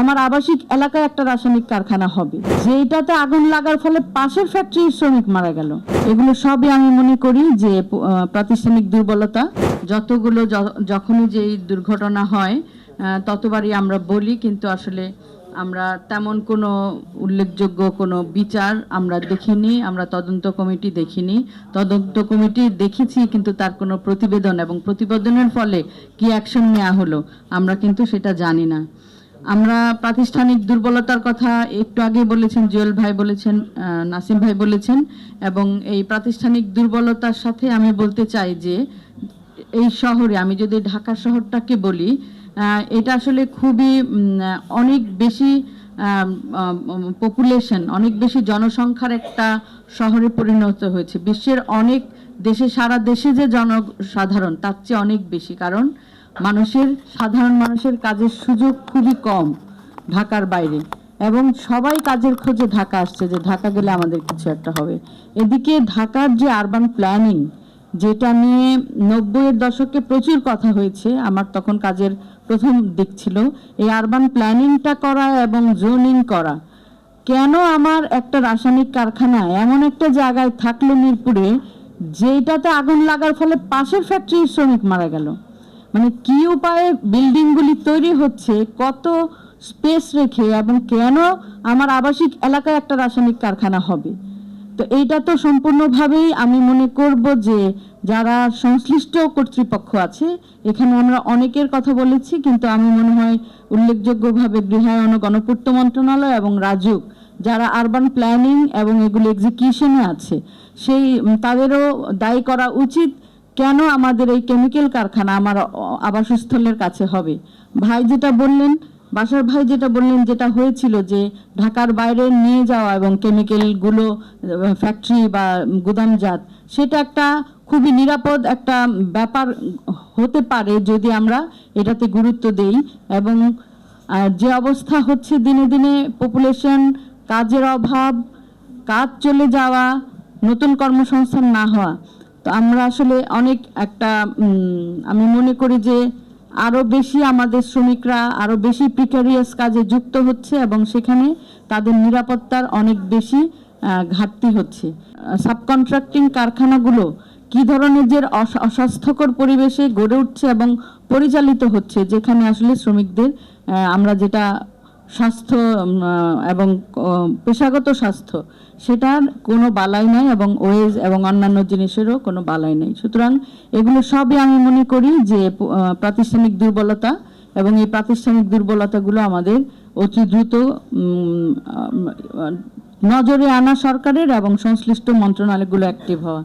আমার আবাসিক এলাকায় একটা রাসায়নিক কারখানা হবে। যেটাতে আগুন লাগার ফলে পাশের ফ্যাক্টরির শ্রমিক মারা গেল। এগুলো সবই আমি মনে করি যে প্রাতিষ্ঠানিক দুর্বলতা। যতগুলো যখনই যে দুর্ঘটনা হয় ততবারই আমরা বলি, কিন্তু আসলে আমরা তেমন কোনো উল্লেখযোগ্য কোনো বিচার আমরা দেখিনি, আমরা তদন্ত কমিটি দেখিনি। তদন্ত কমিটি দেখেছি, কিন্তু তার কোনো প্রতিবেদন এবং প্রতিবেদনের ফলে কি অ্যাকশন নেওয়া হলো, আমরা কিন্তু সেটা জানি না। আমরা প্রাতিষ্ঠানিক দুর্বলতার কথা একটু আগে বলেছেন, জুয়েল ভাই বলেছেন নাসিম ভাই বলেছেন, এবং এই প্রাতিষ্ঠানিক দুর্বলতার সাথে আমি বলতে চাই যে, এই শহরে, আমি যদি ঢাকা শহরটাকে বলি এটা আসলে খুবই অনেক বেশি পপুলেশন অনেক বেশি জনসংখ্যার একটা শহরে পরিণত হয়েছে। বিশ্বের অনেক দেশে, সারা দেশে যে জনসাধারণ, তার চেয়ে অনেক বেশি। কারণ মানুষের, সাধারণ মানুষের কাজের সুযোগ খুবই কম ঢাকার বাইরে। এবং সবাই কাজের খোঁজে ঢাকা আসছে যে ঢাকা গেলে আমাদের কিছু একটা হবে। এদিকে ঢাকার যে আরবান প্ল্যানিং যেটা নিয়ে নব্বইয়ের দশকে প্রচুর কথা হয়েছে, আমার তখন কাজের প্রথম দিক ছিল, এই আরবান প্ল্যানিংটা করা এবং জোনিং করা। কেন আমার একটা রাসায়নিক কারখানা এমন একটা জায়গায় থাকল মিরপুরে যেটাতে আগুন লাগার ফলে পাশের ফ্যাক্টরির শ্রমিক মারা গেল? মানে কি উপায়ে বিল্ডিংগুলি তৈরি হচ্ছে, কত স্পেস রেখে এবং কেন আমার আবাসিক এলাকায় একটা রাসায়নিক কারখানা হবে? তো এইটা তো সম্পূর্ণভাবেই আমি মনে করব যে যারা সংশ্লিষ্ট কর্তৃপক্ষ আছে, এখানে আমরা অনেকের কথা বলেছি, কিন্তু আমি মনে হয় উল্লেখযোগ্যভাবে গৃহায়ন ও গণপূর্ত মন্ত্রণালয় এবং রাজুক, যারা আরবান প্ল্যানিং এবং এগুলো এক্সিকিউশনে আছে, সেই, তাদেরও দায়ী করা উচিত কেন আমাদের এই কেমিক্যাল কারখানা আমার আবাসস্থলের কাছে হবে? ভাই যেটা বললেন, বাসার ভাই যেটা বললেন, যেটা হয়েছিল যে ঢাকার বাইরে নিয়ে যাওয়া এবং কেমিক্যালগুলো ফ্যাক্টরি বা গুদামজাত, সেটা একটা খুবই নিরাপদ একটা ব্যাপার হতে পারে যদি আমরা এটাতে গুরুত্ব দেই এবং যে অবস্থা হচ্ছে দিনে দিনে পপুলেশন কাজের অভাব, কাজ চলে যাওয়া, নতুন কর্মসংস্থান না হওয়া তো আমরা আসলে অনেক একটা আমি মনে করি যে আরও বেশি আমাদের শ্রমিকরা আরও বেশি প্রিকারিয়াস কাজে যুক্ত হচ্ছে এবং সেখানে তাদের নিরাপত্তার অনেক বেশি ঘাটতি হচ্ছে। সাবকন্ট্রাক্টিং কারখানাগুলো কি ধরনের যে অস্বাস্থ্যকর পরিবেশে গড়ে উঠছে এবং পরিচালিত হচ্ছে, যেখানে আসলে শ্রমিকদের আমরা যেটা স্বাস্থ্য এবং পেশাগত স্বাস্থ্য, সেটার কোনো বালাই নাই এবং ওয়েজ এবং অন্যান্য জিনিসেরও কোনো বালাই নাই। সুতরাং এগুলো সবই আমি মনে করি যে প্রাতিষ্ঠানিক দুর্বলতা এবং এই প্রাতিষ্ঠানিক দুর্বলতাগুলো আমাদের অতি দ্রুত নজরে আনা সরকারের এবং সংশ্লিষ্ট মন্ত্রণালয়গুলো অ্যাক্টিভ হওয়া।